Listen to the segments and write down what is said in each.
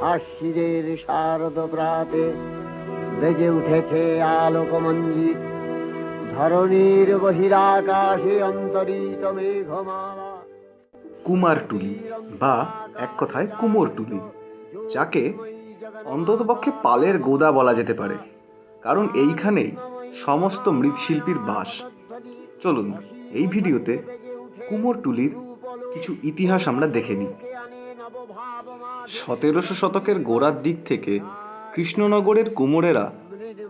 শিরের শারদ প্রাতে বেজে উঠেছে আলোক মঞ্জিত ধরণীর বহিরাকাশে অন্তরিত মেঘমালা। কুমারটুলি বা এক কথায় কুমোরটুলি যাকে অন্ততপক্ষে পালের গোদা বলা যেতে পারে, কারণ এইখানেই সমস্ত মৃৎশিল্পীর বাস। চলুন, এই ভিডিওতে কুমোরটুলির কিছু ইতিহাস আমরা দেখে নিই। সতেরোশো শতকের গোড়ার দিক থেকে কৃষ্ণনগরের কুমোরেরা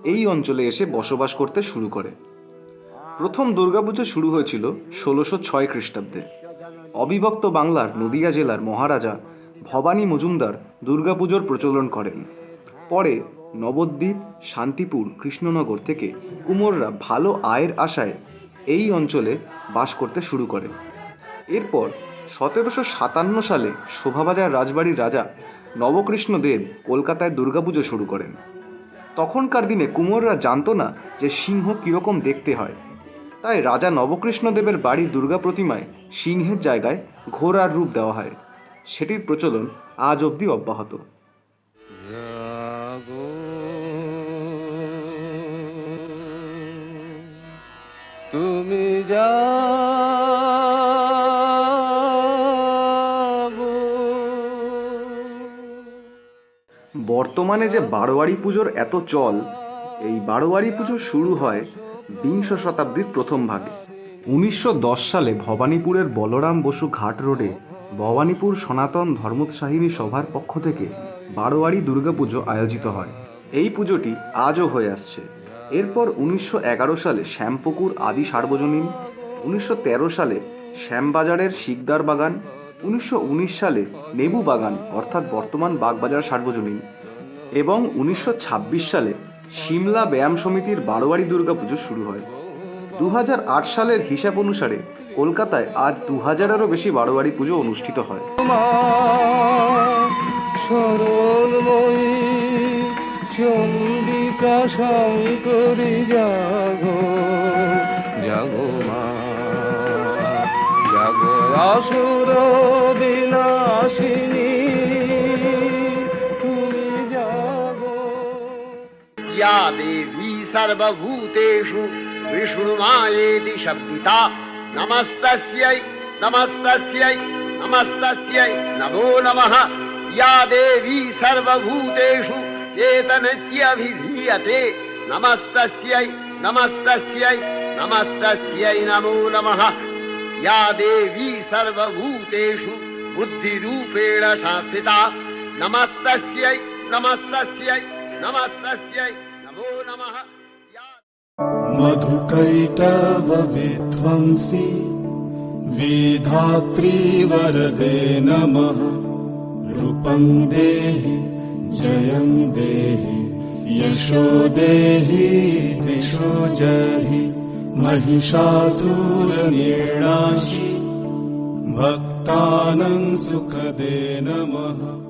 এই অঞ্চলে এসে বসবাস করতে শুরু করে। প্রথম দুর্গাপুজো শুরু হয়েছিল ষোলোশো ছয় খ্রিস্টাব্দে। অবিভক্ত বাংলার নদিয়া জেলার মহারাজা ভবানী মজুমদার দুর্গাপুজোর প্রচলন করেন। পরে নবদ্বীপ, শান্তিপুর, কৃষ্ণনগর থেকে কুমোররা ভালো আয়ের আশায় এই অঞ্চলে বাস করতে শুরু করে। এরপর সতেরোশো সাতান্ন সালে শোভাবাজার রাজবাড়ির রাজা নবকৃষ্ণ দেব কলকাতায় দুর্গাপুজো শুরু করেন। তখনকার দিনে কুমোররা জানতো না যে সিংহ কীরকম দেখতে হয়। তাই রাজা নবকৃষ্ণ দেবের বাড়ির দুর্গা প্রতিমায় সিংহের জায়গায় ঘোড়ার রূপ দেওয়া হয়। সেটির প্রচলন আজ অবধি অব্যাহত। তুমি যাগো বর্তমানে যে বারোয়ারি পুজোর এত চল, এই বারোয়ারি পুজো শুরু হয় বিংশ শতাব্দীর প্রথম ভাগে। উনিশশো দশ সালে ভবানীপুরের বলরাম বসু ঘাট রোডে ভবানীপুর সনাতন ধর্মোৎসাহিনী সভার পক্ষ থেকে বারোয়ারি দুর্গাপুজো আয়োজিত হয়। এই পুজোটি আজও হয়ে আসছে। এরপর উনিশশো এগারো সালে শ্যামপুকুর আদি সার্বজনীন, উনিশশো তেরো সালে শ্যামবাজারের শিকদার বাগান, উনিশশো উনিশ সালে নেবু বাগান, অর্থাৎ বর্তমান বাগবাজার সার্বজনীন। এবং উনিশশো ছাব্বিশ সালে সিমলা ব্যায়াম সমিতির বারোয়ারি দুর্গাপুজো শুরু হয়। দু হাজার আট সালের হিসাব অনুসারে কলকাতায় আজ দু হাজারেরও বেশি বারোয়ারি পুজো অনুষ্ঠিত হয়। या देवी सर्वभूतेषु विष्णुमायेति शब्दिता। नमस्तस्यै नमस्तस्यै नमस्तस्यै, नमो नमः। या देवी सर्वभूतेषु चेतनस्यभिधीयते नमस्तस्यै नमस्तस्यै नमस्तस्यै, नमो नमः। या देवी सर्वभूतेषु बुद्धिरूपेण संस्थिता नमस्तस्यै नमस्तस्यै नमस्तस्यै। नमो नमः। मधुकैटवविध्वंसि विधात्री वरदे नमः। रूपं देहि जयं देहि यशो देहि दिशो जहि महिषासुरनिर्णाशि भक्तानं सुखदे नमः